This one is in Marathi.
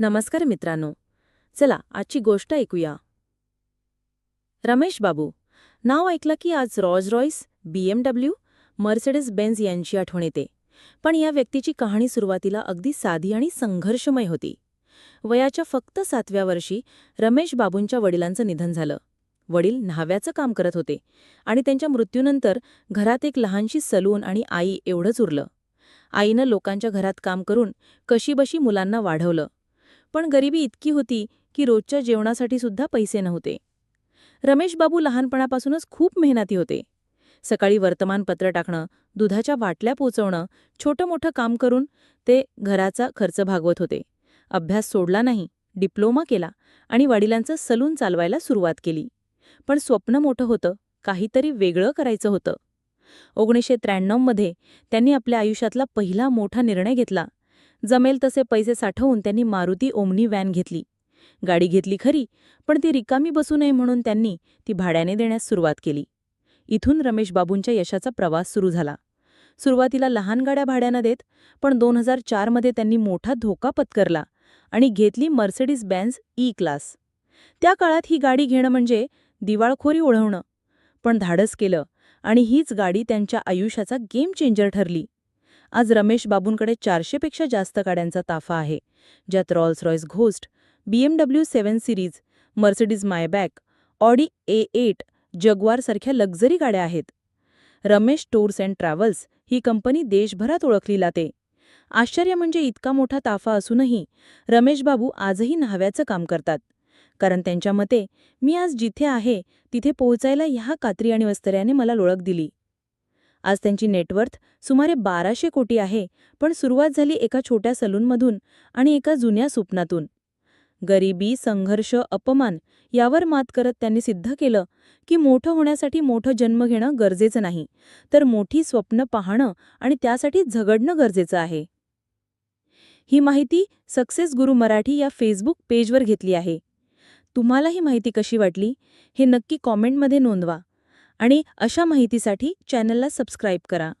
नमस्कार मित्रांनो. चला आजची गोष्ट ऐकूया. रमेश बाबू नाव ऐकलं की आज Rolls Royce BMW Mercedes Benz यांची आठवण येते. पण या व्यक्तीची कहाणी सुरुवातीला अगदी साधी आणि संघर्षमय होती. वयाच्या फक्त सातव्या वर्षी रमेश बाबूंच्या वडिलांचं निधन झालं. वडील न्हाव्याचं काम करत होते आणि त्यांच्या मृत्यूनंतर घरात एक लहानशी सलून आणि आई एवढंच उरलं. आईनं लोकांच्या घरात काम करून कशीबशी मुलांना वाढवलं. पण गरिबी इतकी होती की रोजच्या जेवणासाठी सुद्धा पैसे नव्हते. रमेश बाबू लहानपणापासूनच खूप मेहनती होते. सकाळी वर्तमानपत्र टाकणं दुधाच्या बाटल्या पोचवणं छोटं मोठं काम करून ते घराचा खर्च भागवत होते. अभ्यास सोडला नाही डिप्लोमा केला आणि वडिलांचं सलून चालवायला सुरुवात केली. पण स्वप्न मोठं होतं काहीतरी वेगळं करायचं होतं. ओगणीसशे त्र्याण्णवमध्ये त्यांनी आपल्या आयुष्यातला पहिला मोठा निर्णय घेतला. जमेल तसे पैसे साठवून त्यांनी मारुती ओमनी व्हॅन घेतली. गाडी घेतली खरी पण ती रिकामी बसू नये म्हणून त्यांनी ती भाड्याने देण्यास सुरुवात केली. इथून रमेश बाबूंच्या यशाचा प्रवास सुरू झाला. सुरुवातीला लहान गाड्या भाड्यानं देत पण दोन हजार चारमध्ये त्यांनी मोठा धोका पत्करला आणि घेतली मर्सिडीज बॅन्स ई क्लास. त्या काळात ही गाडी घेणं म्हणजे दिवाळखोरी ओढवणं. पण धाडस केलं आणि हीच गाडी त्यांच्या आयुष्याचा गेम चेंजर ठरली. आज रमेश बाबूंकडे चारशेपेक्षा जास्त गाड्यांचा ताफा आहे. ज्यात Rolls Royce Ghost BMW seven series Mercedes Maybach Audi A eight जगवारसारख्या luxury गाड्या आहेत. रमेश टूर्स अँड ट्रॅव्हल्स ही कंपनी देशभरात ओळखली जाते आश्चर्य म्हणजे इतका मोठा ताफा असूनही रमेश बाबू आजही न्हाव्याचं काम करतात. कारण त्यांच्या मते मी आज जिथे आहे तिथे पोहोचायला ह्या कात्री आणि वस्तऱ्याने मला ओळख दिली. आज त्यांची नेटवर्थ सुमारे बाराशे कोटी आहे पण सुरुवात झाली एका छोट्या सलूनमधून आणि एका जुन्या स्वप्नातून. गरिबी संघर्ष अपमान यावर मात करत त्यांनी सिद्ध केलं की मोठं होण्यासाठी मोठं जन्म घेणं गरजेचं नाही तर मोठी स्वप्न पाहणं आणि त्यासाठी झगडणं गरजेचं आहे. ही माहिती सक्सेस गुरु मराठी या फेसबुक पेजवर घेतली आहे. तुम्हाला ही माहिती कशी वाटली हे नक्की कॉमेंटमध्ये नोंदवा. आणि अशा माहितीसाठी चॅनलला सबस्क्राईब करा.